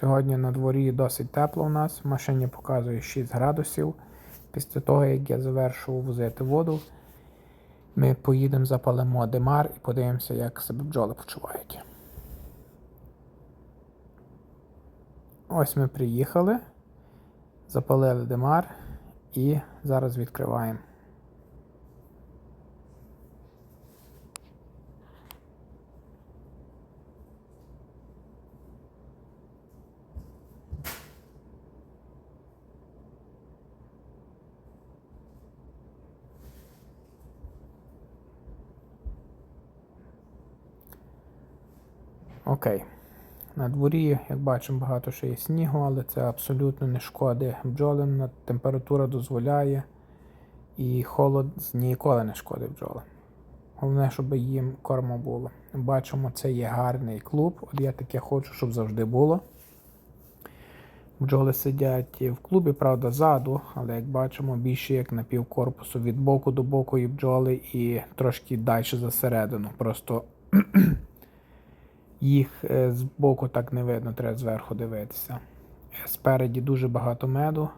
Сьогодні на дворі досить тепло у нас. В машині показує 6 градусів. Після того, як я завершу возити воду, ми поїдемо запалимо димар і подивимося, як себе бджоли почувають. Ось ми приїхали, запалили димар і зараз відкриваємо. Окей. На дворі, як бачимо, багато що є снігу, але це абсолютно не шкодить бджолам. Температура дозволяє, і холод ніколи не шкодить бджолам. Головне, щоб їм корму було. Бачимо, це є гарний клуб. От я таке хочу, щоб завжди було. Бджоли сидять в клубі, правда, ззаду, але як бачимо, більше як на півкорпусу від боку до боку і бджоли, і трошки далі засередину. Просто їх е, з боку так не видно, треба зверху дивитися. Спереді дуже багато меду,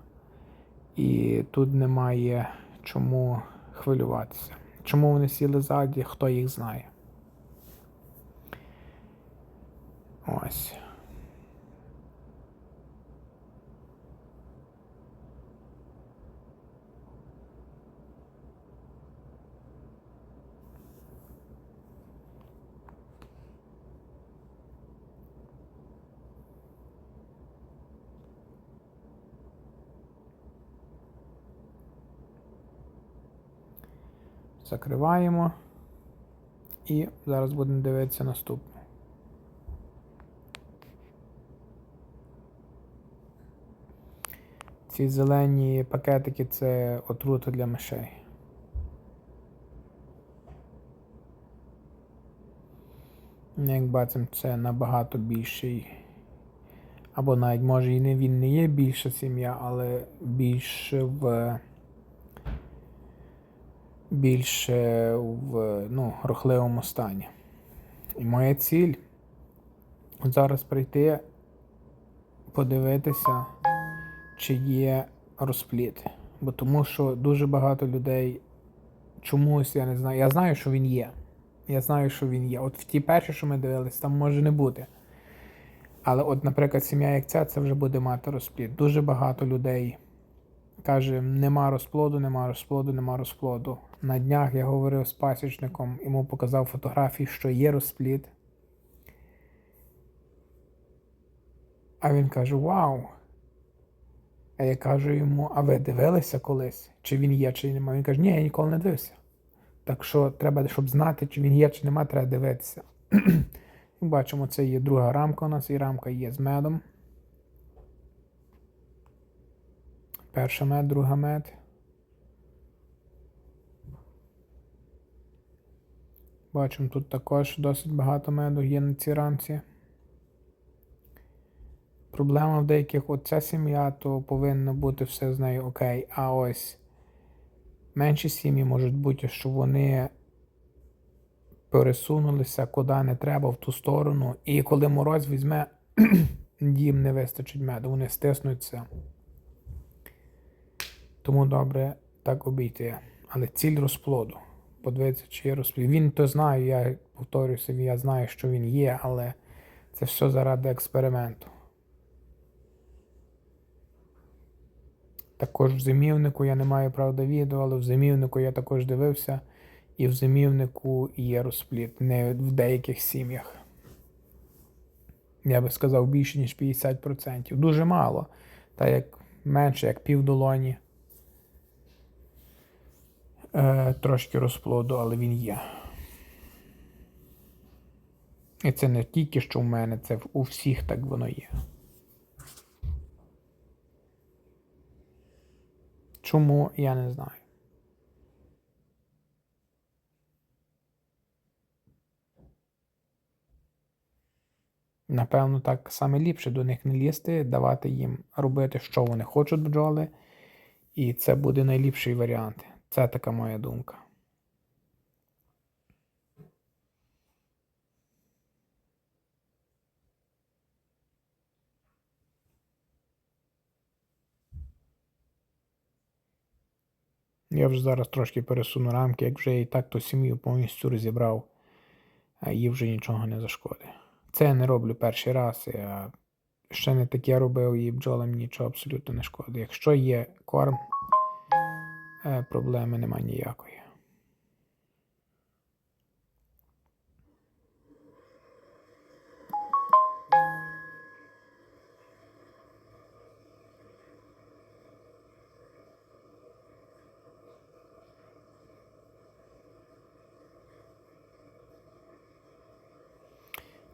і тут немає чому хвилюватися. Чому вони сіли ззаді, хто їх знає. Ось. Закриваємо. І зараз будемо дивитися наступне. Ці зелені пакетики це отрута для мишей. Як бачимо, це набагато більший. Або навіть може і не він не є більша сім'я, але більш в більше в ну, рухливому стані. І моя ціль зараз прийти, подивитися, чи є розпліт. Бо тому що дуже багато людей чомусь, я не знаю. Я знаю, що він є. Я знаю, що він є. От в ті перші, що ми дивились, там може не бути. Але, от, наприклад, сім'я як ця, це вже буде мати розпліт. Дуже багато людей каже: нема розплоду, нема розплоду, нема розплоду. На днях я говорив з пасічником, йому показав фотографії, що є розплід. А він каже: Вау! А я кажу йому, а ви дивилися колись, чи він є, чи немає. Він каже, ні, я ніколи не дивився. Так що треба, щоб знати, чи він є, чи нема, треба дивитися. Бачимо, це є друга рамка у нас, і рамка є з медом. Перша мед, друга мед. Бачимо, тут також досить багато меду є на цій рамці. Проблема в деяких оця сім'я, то повинно бути все з нею окей. А ось менші сім'ї можуть бути, що вони пересунулися куди не треба в ту сторону. І коли мороз візьме, їм не вистачить меду, вони стиснуться. Тому добре так обійти. Але ціль розплоду. Подивитися, чи є розплід. Він то знає, я повторюся, я знаю, що він є, але це все заради експерименту. Також в зимівнику я не маю правда відео, але в зимівнику я також дивився, і в зимівнику є розпліт, не в деяких сім'ях. Я би сказав більше, ніж 50%. Дуже мало. Та як менше, як півдолоні. Е, Трошки розплоду, але він є. І це не тільки що в мене, це у всіх так воно є. Чому я не знаю. Напевно, так саме ліпше до них не лізти, давати їм робити, що вони хочуть бджоли, і це буде найліпший варіант. Це така моя думка. Я вже зараз трошки пересуну рамки, як вже і так то сім'ю повністю розібрав, а їй вже нічого не зашкодить. Це я не роблю перший раз. Я ще не таке робив, і бджолам нічого абсолютно не шкодить. Якщо є корм проблеми немає ніякої.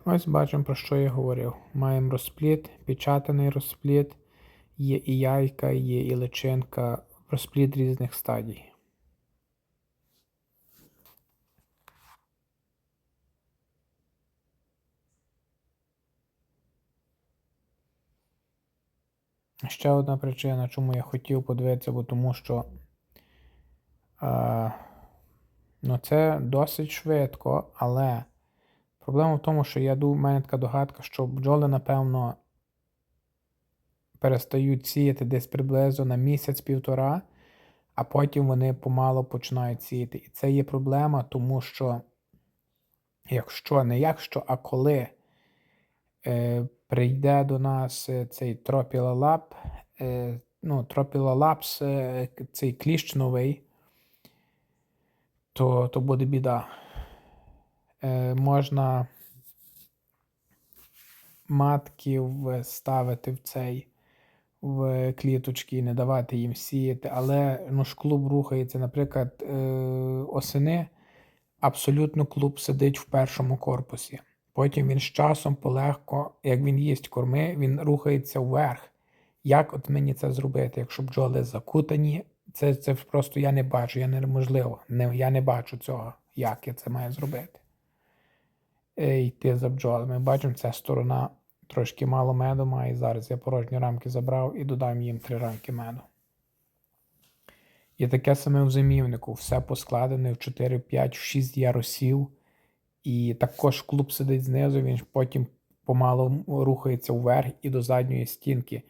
Ось бачимо, про що я говорив. Маємо розпліт, печатаний розпліт, є і яйка, є і личинка, розпліт різних стадій. Ще одна причина, чому я хотів подивитися, бо тому що е, ну, це досить швидко, але проблема в тому, що я думаю, в мене така догадка, що бджоли, напевно, перестають сіяти десь приблизно на місяць-півтора, а потім вони помало починають сіяти. І це є проблема, тому що, якщо не якщо, а коли е, прийде до нас е, цей тропілалап, е, ну, тропілалапс, е, цей кліщ новий, то, то буде біда. Е, можна матків ставити в цей в кліточки і не давати їм сіяти, але ну, ж клуб рухається, наприклад, е, осени, абсолютно клуб сидить в першому корпусі. Потім він з часом полегко, як він їсть корми, він рухається вверх. Як от мені це зробити, якщо бджоли закутані, це це просто я не бачу, я неможливо. Не, я не бачу цього, як я це маю зробити. Е, йти за бджолами. Бачимо, ця сторона трошки мало меду має. Зараз я порожні рамки забрав і додам їм три рамки меду. І таке саме в зимівнику. Все поскладене в 4, 5, 6 ярусів. І також клуб сидить знизу, він потім помалу рухається вверх і до задньої стінки.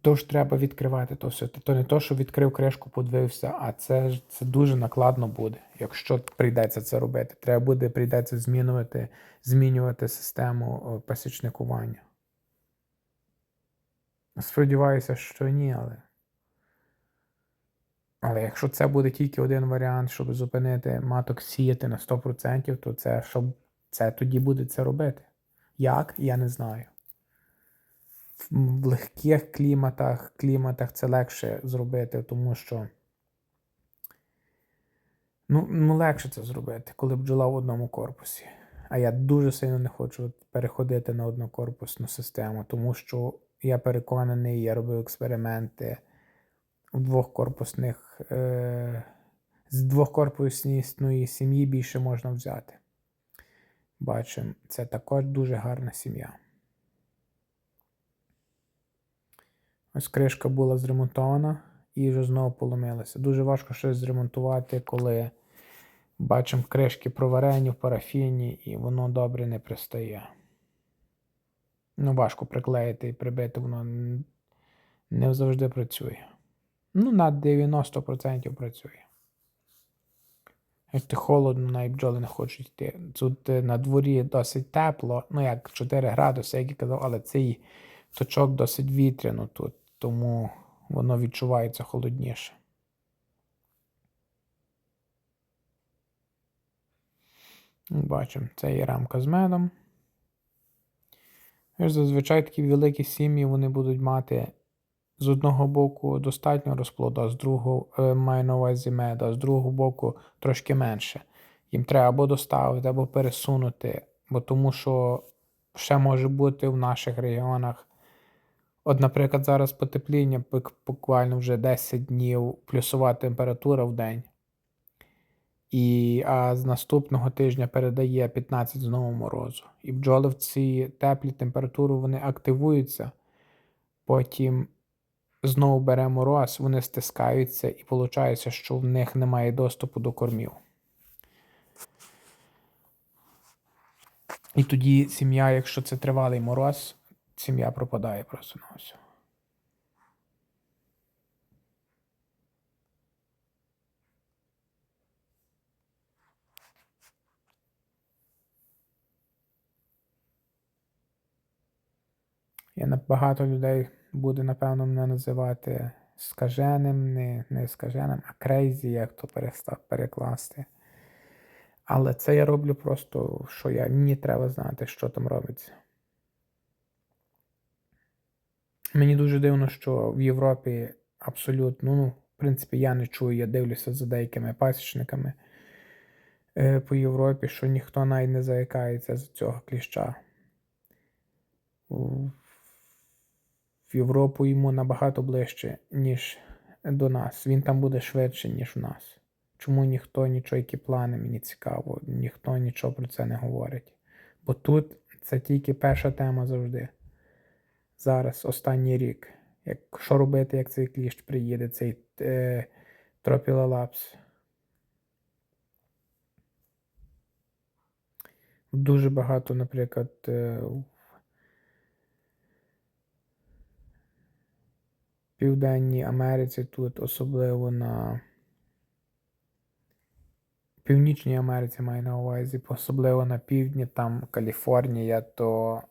Тож треба відкривати то все. То не то, що відкрив кришку, подивився, а це це дуже накладно буде, якщо прийдеться це робити. Треба буде прийдеться змінювати змінювати систему пасічникування. Сподіваюся, що ні, але. Але якщо це буде тільки один варіант, щоб зупинити маток сіяти на 100%, то це щоб це тоді буде це робити. Як? Я не знаю. В легких кліматах, кліматах це легше зробити, тому що ну, ну легше це зробити, коли бджола в одному корпусі. А я дуже сильно не хочу переходити на однокорпусну систему, тому що я переконаний, я робив експерименти в двохкорпусних, е, з двохкорпусної сім'ї більше можна взяти. Бачимо, це також дуже гарна сім'я. Ось кришка була зремонтована і вже знову поломилася. Дуже важко щось зремонтувати, коли бачимо кришки проварені в парафіні і воно добре не пристає. Ну, важко приклеїти і прибити, воно не завжди працює. Ну, на 90% працює. Як холодно, навіть бджоли не хочуть йти. Тут е, на дворі досить тепло, ну як 4 градуси, як я казав, але цей точок досить вітряно тут, тому воно відчувається холодніше. Бачимо, це є рамка з медом. Зазвичай такі великі сім'ї вони будуть мати з одного боку достатньо розплоду, а з другого е, маю на увазі мед, а з другого боку трошки менше. Їм треба або доставити, або пересунути, бо тому що ще може бути в наших регіонах. От, наприклад, зараз потепління буквально вже 10 днів плюсова температура в день. І, А з наступного тижня передає 15 знову морозу. І бджоли в ці теплі температури вони активуються. Потім знову бере мороз, вони стискаються, і виходить, що в них немає доступу до кормів. І тоді сім'я, якщо це тривалий мороз, сім'я пропадає просто на все. І багато людей буде, напевно, мене називати скаженим, не не скаженим, а крейзі, як то перестав перекласти. Але це я роблю просто, що я, мені треба знати, що там робиться. Мені дуже дивно, що в Європі абсолютно, ну, в принципі, я не чую, я дивлюся за деякими пасічниками е, по Європі, що ніхто навіть не заякається з цього кліща. В Європу йому набагато ближче, ніж до нас. Він там буде швидше, ніж у нас. Чому ніхто нічого, які плани, мені цікаво, ніхто нічого про це не говорить. Бо тут це тільки перша тема завжди. Зараз, останній рік. Як, що робити, як цей кліщ приїде, цей е, тропілолапс. Дуже багато, наприклад, е, Південній Америці тут, особливо на Північній Америці маю на увазі, особливо на півдні, там Каліфорнія, то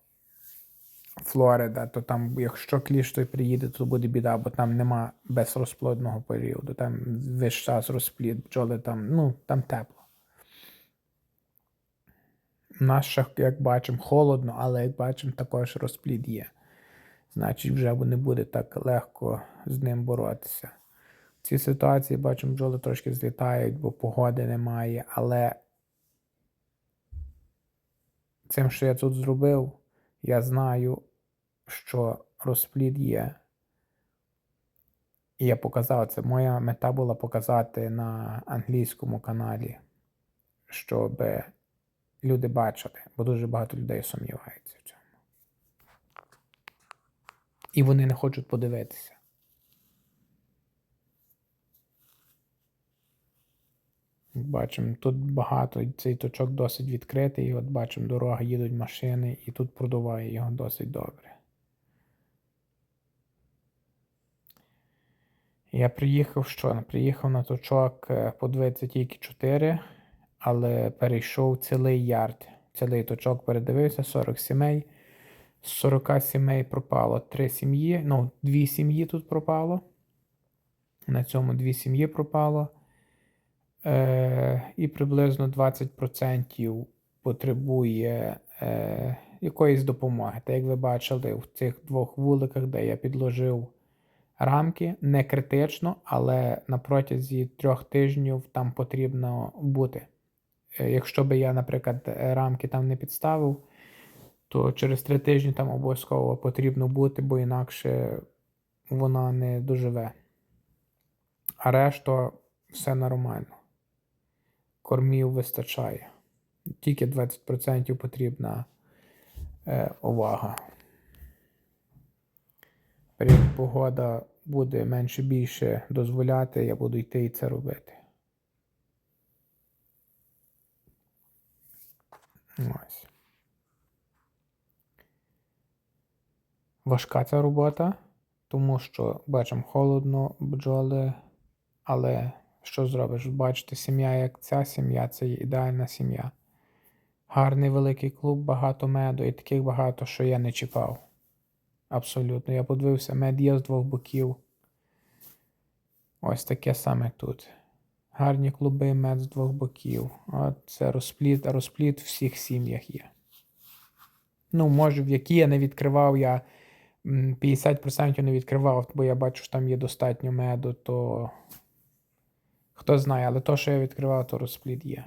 Флорида, то там, якщо той приїде, то буде біда, бо там нема безрозплодного періоду, там весь час розплід, бджоли там, ну, там тепло. У нас ще, як бачимо, холодно, але як бачимо, також розплід є. Значить, вже не буде так легко з ним боротися. В цій ситуації бачимо, бджоли трошки злітають, бо погоди немає, але цим, що я тут зробив, я знаю, що розплід є. І я показав це. Моя мета була показати на англійському каналі, щоб люди бачили, бо дуже багато людей сумніваються в цьому. І вони не хочуть подивитися. Бачимо, тут багато, цей точок досить відкритий. От бачимо, дорога, їдуть машини, і тут продуває його досить добре. Я приїхав що? Приїхав на точок е, подивитися тільки 4, але перейшов цілий ярд. Цілий точок передивився, 40 сімей. З 40 сімей пропало 3 сім'ї. Ну, 2 сім'ї тут пропало. На цьому 2 сім'ї пропало. Е, і приблизно 20% потребує е, якоїсь допомоги. Та як ви бачили, в цих двох вуликах, де я підложив рамки, не критично, але на протязі трьох тижнів там потрібно бути. Е, якщо би я, наприклад, рамки там не підставив, то через три тижні там обов'язково потрібно бути, бо інакше вона не доживе. А решта все нормально кормів вистачає. Тільки 20% потрібна е, увага. Погода буде менше більше дозволяти, я буду йти і це робити. Ось. Важка ця робота, тому що бачимо холодно бджоли, але що зробиш? Бачите, сім'я, як ця сім'я, це є ідеальна сім'я. Гарний великий клуб, багато меду і таких багато, що я не чіпав. Абсолютно. Я подивився, мед є з двох боків. Ось таке саме тут. Гарні клуби, мед з двох боків. От це розпліт, а розпліт в всіх сім'ях є. Ну, може, в які я не відкривав, я 50% не відкривав, бо я бачу, що там є достатньо меду, то Хто знає, але то, що я відкривав, то розплід є.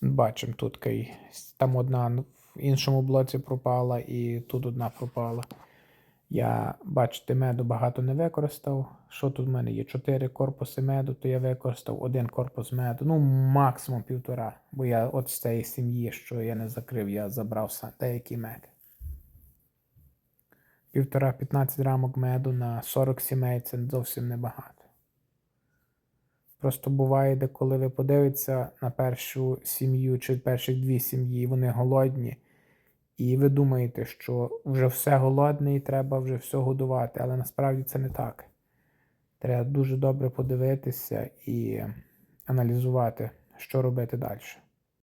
Бачимо, тут кай, там одна в іншому блоці пропала, і тут одна пропала. Я, бачите, меду багато не використав. Що тут в мене є? Чотири корпуси меду, то я використав один корпус меду. Ну, максимум півтора. Бо я от з цієї сім'ї, що я не закрив, я забрав деякий мед. Півтора-15 рамок меду на 40 сімей це зовсім небагато. Просто буває, де коли ви подивитеся на першу сім'ю чи перших дві сім'ї, вони голодні, і ви думаєте, що вже все голодне і треба вже все годувати, але насправді це не так. Треба дуже добре подивитися і аналізувати, що робити далі.